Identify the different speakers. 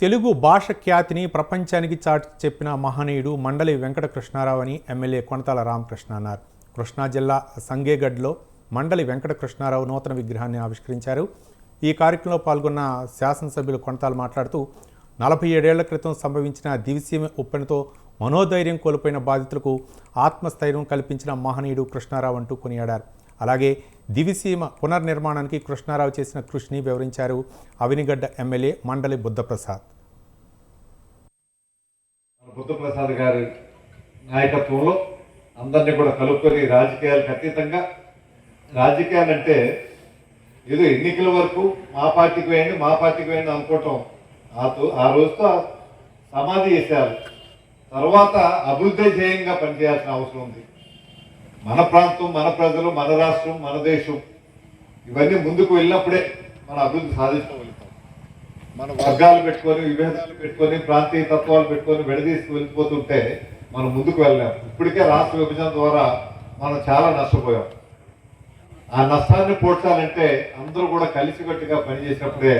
Speaker 1: తెలుగు భాష ఖ్యాతిని ప్రపంచానికి చాటి చెప్పిన మహనీయుడు మండలి వెంకట కృష్ణారావు అని ఎమ్మెల్యే కొనతాల రామకృష్ణ అన్నారు. కృష్ణా జిల్లా సంగేగడ్లో మండలి వెంకట కృష్ణారావు నూతన విగ్రహాన్ని ఆవిష్కరించారు. ఈ కార్యక్రమంలో పాల్గొన్న శాసనసభ్యులు కొనతాలు మాట్లాడుతూ నలభై ఏడేళ్ళ క్రితం సంభవించిన దివిసీమ ఉప్పెనతో మనోధైర్యం కోల్పోయిన బాధితులకు ఆత్మస్థైర్యం కల్పించిన మహనీయుడు కృష్ణారావు అంటూ కొనియాడారు. అలాగే దివిసీమ పునర్నిర్మాణానికి కృష్ణారావు చేసిన కృషిని వివరించారు అవినిగడ్డ ఎమ్మెల్యే మండలి బుద్ధప్రసాద్.
Speaker 2: బుద్ధప్రసాద్ గారి నాయకత్వంలో అందరినీ కూడా కలుపుకొని రాజకీయాలకు అతీతంగా రాజకీయాలంటే ఏదో ఎన్నికల వరకు మా పార్టీకి వేయండి మా పార్టీకి వేయండి అనుకోవటం ఆ ఆ రోజుతో సమాధి చేశారు. తర్వాత అభివృద్ధి ధ్యేయంగా పనిచేయాల్సిన అవసరం ఉంది. మన ప్రాంతం మన ప్రజలు మన రాష్ట్రం మన దేశం ఇవన్నీ ముందుకు వెళ్ళినప్పుడే మన అభివృద్ధి సాధించగలుగుతాం మన వర్గాలు పెట్టుకొని విభేదాలు పెట్టుకొని ప్రాంతీయ తత్వాలు పెట్టుకొని విడదీసుకు వెళ్ళిపోతుంటే మనం ముందుకు వెళ్ళాం ఇప్పటికే రాష్ట్ర విభజన ద్వారా మనం చాలా నష్టపోయాం. ఆ నష్టాన్ని పోడ్చాలంటే అందరూ కూడా కలిసికట్టుగా పనిచేసినప్పుడే